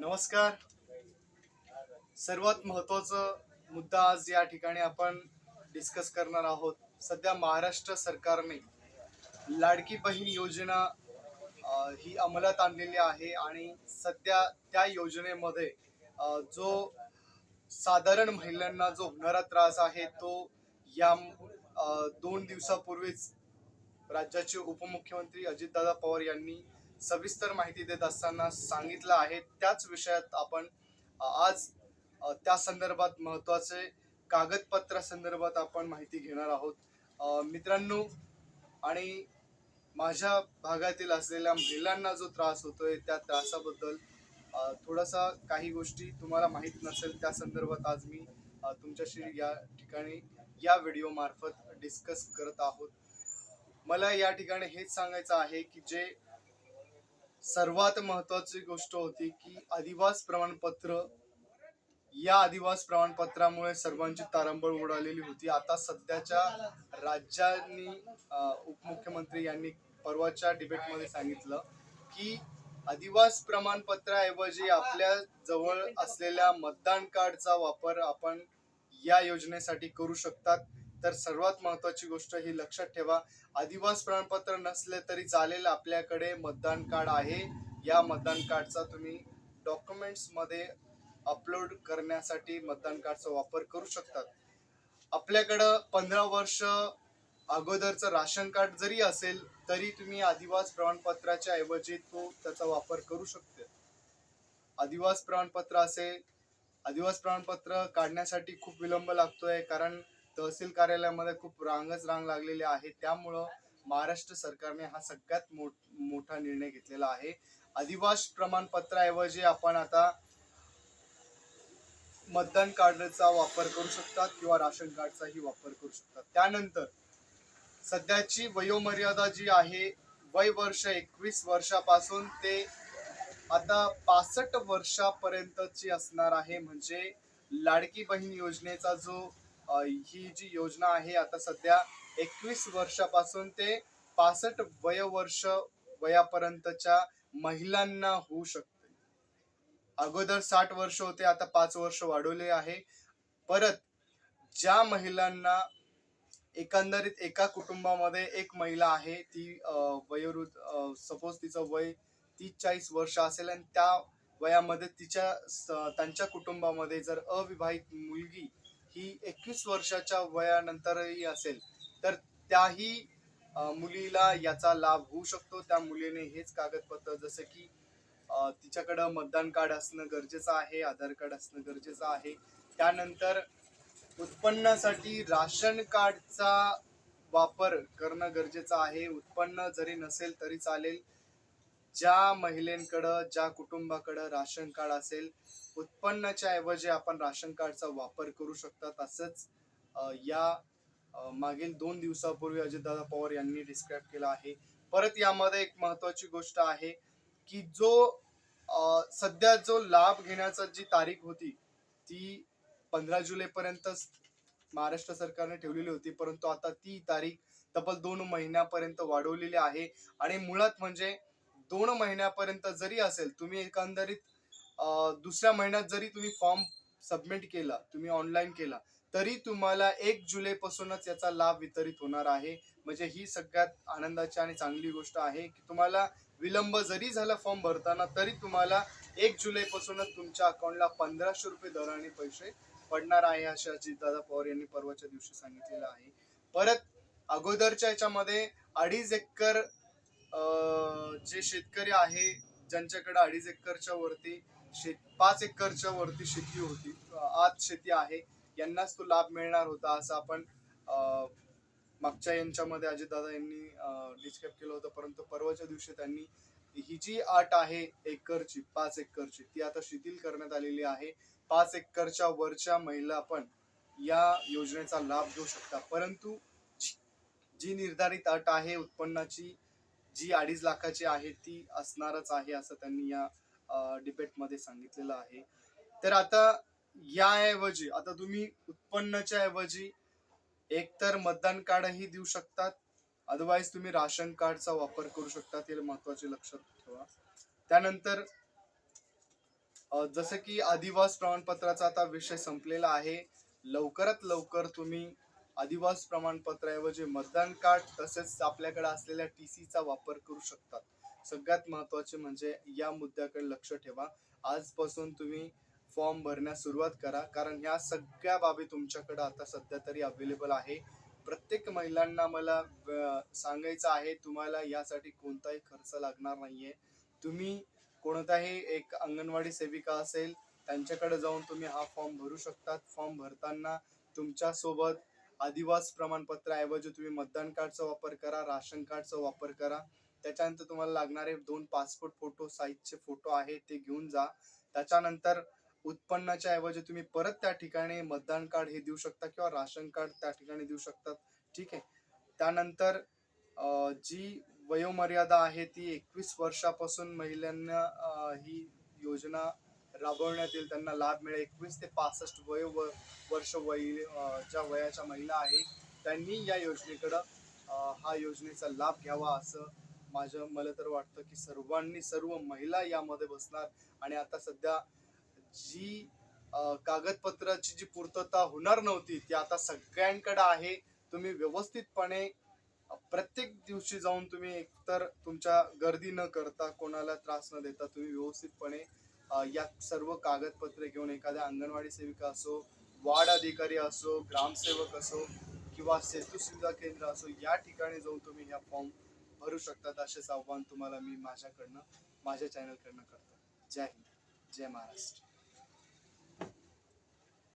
नमस्कार. सर्वात महत्त्वाचा मुद्दा आज या ठिकाणी आपण डिस्कस करणार आहोत. सध्या महाराष्ट्र सरकारने लाडकी बहीण योजना ही अंमलात आणलेली आहे आणि सध्या त्या योजनेमध्ये जो साधारण महिलांना जो होणारा त्रास आहे तो या दोन दिवसापूर्वीच राज्याचे उपमुख्यमंत्री अजितदादा पवार यांनी सविस्तर माहिती देत असताना सांगितलं आहे. त्याच विषयात आपण आज त्या संदर्भात महत्त्वाचे कागदपत्रा संदर्भात आपण माहिती घेणार आहोत. मित्रांनो आणि माझ्या भागातील असलेल्या महिलांना जो त्रास होतोय त्या त्रासाबद्दल थोडासा काही गोष्टी तुम्हाला माहीत नसेल त्या संदर्भात आज मी तुमच्याशी या ठिकाणी या व्हिडिओ मार्फत डिस्कस करत आहोत. मला या ठिकाणी हेच सांगायचं आहे की जे सर्वात महत्वाची गोष्ट होती की आदिवास प्रमाणपत्र या अधिवास प्रमाणपत्रामुळे सर्वांची तारंबळ उडालेली होती. आता सध्याच्या राज्यांनी उपमुख्यमंत्री यांनी परवाच्या डिबेटमध्ये सांगितलं की आदिवास प्रमाणपत्राऐवजी आपल्या जवळ असलेल्या मतदान कार्डचा वापर आपण या योजनेसाठी करू शकतात. तर सर्वात महत्वाची गोष्ट ही लक्षात ठेवा. आदिवास प्रमाणपत्र नसले तरी चालेल आपल्याकडे मतदान कार्ड आहे. या मतदान कार्डचा तुम्ही डॉक्युमेंट्समध्ये अपलोड करण्यासाठी मतदान कार्डचा वापर करू शकतात आपल्याकडं पंधरा वर्ष अगोदरचं राशन कार्ड जरी असेल तरी तुम्ही आदिवास प्रमाणपत्राच्या ऐवजी तो त्याचा वापर करू शकते. आदिवास प्रमाणपत्र असेल आदिवास प्रमाणपत्र काढण्यासाठी खूप विलंब लागतोय कारण तहसील कार्यालयामध्ये खूप रांगच रांग लागलेली आहे. त्यामुळं महाराष्ट्र सरकारने हा सगळ्यात मोठ मोठा निर्णय घेतलेला आहे. अधिवास प्रमाणपत्राऐवजी आपण आता मतदान कार्डचा वापर करू शकतात किंवा राशन कार्डचाही वापर करू शकतात. त्यानंतर सध्याची वयोमर्यादा जी आहे वय वर्ष एकवीस वर्षापासून ते आता पासष्ट वर्षापर्यंतची असणार आहे. म्हणजे लाडकी बहीण योजनेचा जो ही जी योजना आहे आता सध्या एकवीस वर्षापासून ते पासष्ट वयोवर्ष वयापर्यंतच्या महिलांना होऊ शकते. अगोदर साठ वर्ष होते आता पाच वर्ष वाढवले आहे. परत ज्या महिलांना एकंदरीत एका कुटुंबामध्ये एक महिला आहे ती वयोवृद्ध सपोज तिचं वय तीस चाळीस वर्ष असेल आणि त्या वयामध्ये तिच्या स- त्यांच्या कुटुंबामध्ये जर अविवाहित मुलगी ही एकवीस वर्षाच्या वयानंतरही असेल तर त्याही मुलीला याचा लाभ होऊ शकतो. त्या मुलीने हेच कागदपत्र जसं की तिच्याकडं मतदान कार्ड असणं गरजेचं आहे आधार कार्ड असणं गरजेचं आहे. त्यानंतर उत्पन्नासाठी राशन कार्डचा वापर करणं गरजेचं आहे. उत्पन्न जरी नसेल तरी चालेल ज्या महिलेकडं ज्या कुटुंबाकडं राशन कार्ड असेल उत्पन्नाच्या ऐवजी आपण राशन कार्डचा वापर करू शकता तसंच या मागील दोन दिवसापूर्वी अजितदादा पवार यांनी डिस्क्राईब केलं आहे. परत यामध्ये एक महत्वाची गोष्ट आहे की जो सध्या जो लाभ घेण्याचा जी तारीख होती ती पंधरा जुलै पर्यंत महाराष्ट्र सरकारने ठेवलेली होती. परंतु आता ती तारीख तब्बल दोन महिन्यापर्यंत वाढवलेली आहे. आणि मुळात म्हणजे दोन महिन्यापर्यंत जरी असेल तुम्ही एकंदरीत दुसऱ्या महिन्यात जरी तुम्ही फॉर्म सबमिट केला तुम्ही ऑनलाईन केला तरी तुम्हाला एक जुलैपासूनच याचा लाभ वितरित होणार आहे. म्हणजे ही सगळ्यात आनंदाची आणि चांगली गोष्ट आहे की तुम्हाला विलंब जरी झाला फॉर्म भरताना तरी तुम्हाला एक जुलैपासूनच तुमच्या अकाउंटला पंधराशे रुपये दराने पैसे पडणार आहे असे अजितदादा पवार यांनी परवाच्या दिवशी सांगितलेलं आहे. परत अगोदरच्या याच्यामध्ये अडीच एकर जे शेतकरी आहे ज्यांच्याकडे अडीच एकरच्या वरती शेत पाच एकरच्या वरती शेती होती आज शेती आहे यांनाच तो लाभ मिळणार होता असं आपण मागच्या यांच्यामध्ये अजितदादा यांनी डिस्क्राईब केलं होतं. परंतु परवाच्या दिवशी त्यांनी ही जी अट आहे एकरची पाच एकरची ती आता शिथिल करण्यात आलेली आहे. पाच एकरच्या वरच्या महिला पण या योजनेचा लाभ घेऊ शकता परंतु जी- जी निर्धारित अट आहे उत्पन्नाची जी अडीच लाखाची आहे ती असणारच आहे असं त्यांनी या डिबेटमध्ये सांगितलेलं आहे. तर आता याऐवजी आता तुम्ही उत्पन्नाच्या ऐवजी एकतर मतदान कार्डही देऊ शकतात अदरवाईज तुम्ही राशन कार्डचा वापर करू शकता हे महत्त्वाचे लक्षात ठेवा. त्यानंतर जसं की आदिवास प्रमाणपत्राचा आता विषय संपलेला आहे. लवकरात लवकर तुम्ही आदिवास प्रमाणपत्राऐवजी मतदान कार्ड तसेच आपल्याकडे असलेल्या टी सीचा वापर करू शकतात. सगळ्यात महत्त्वाचे म्हणजे या मुद्द्याकडे लक्ष ठेवा. आजपासून तुम्ही फॉर्म भरण्यास सुरुवात करा कारण ह्या सगळ्या बाबी तुमच्याकडे आता सध्या तरी अवेलेबल आहे. प्रत्येक महिलांना मला सांगायचं आहे तुम्हाला यासाठी कोणताही खर्च लागणार नाहीये. तुम्ही कोणताही एक अंगणवाडी सेविका असेल त्यांच्याकडे जाऊन तुम्ही हा फॉर्म भरू शकतात. फॉर्म भरताना तुमच्यासोबत आदिवास प्रमाणपत्राऐवजी तुम्ही मतदान कार्डचा वापर करा राशन कार्डचा वापर करा. त्याच्यानंतर तुम्हाला लागणारे दोन पासपोर्ट फोटो साईजचे फोटो आहेत ते घेऊन जा. त्याच्यानंतर उत्पन्नाच्या ऐवजी तुम्ही परत त्या ठिकाणी मतदान कार्ड हे देऊ शकता किंवा राशन कार्ड त्या ठिकाणी देऊ शकतात. ठीक आहे? त्यानंतर जी वयोमर्यादा आहे ती एकवीस वर्षापासून महिलांना ही योजना राबवण्यात येईल त्यांना लाभ मिळेल. एकवीस ते पासष्ट वय व- वर्ष वय ज्या वयाच्या महिला आहे त्यांनी या योजनेकडं हा योजनेचा लाभ घ्यावा असं माझं मला तर वाटतं की सर्वांनी सर्व महिला यामध्ये बसणार. आणि आता सध्या जी कागदपत्राची जी पूर्तता होणार नव्हती ती आता सगळ्यांकडे आहे. तुम्ही व्यवस्थितपणे प्रत्येक दिवशी जाऊन तुम्ही एकतर तुमच्या गर्दी न करता कोणाला त्रास न देता तुम्ही व्यवस्थितपणे या सर्व कागदपत्रे घेऊन एखाद्या अंगणवाडी सेविका असो वार्ड अधिकारी असो ग्रामसेवक असो किंवा सेतू सुविधा केंद्र असो या ठिकाणी जाऊन तुम्ही ह्या फॉर्म भरू शकतात असेच आव्हान तुम्हाला मी माझ्याकडनं माझ्या चॅनलकडनं करतो. जय हिंद. जय महाराष्ट्र.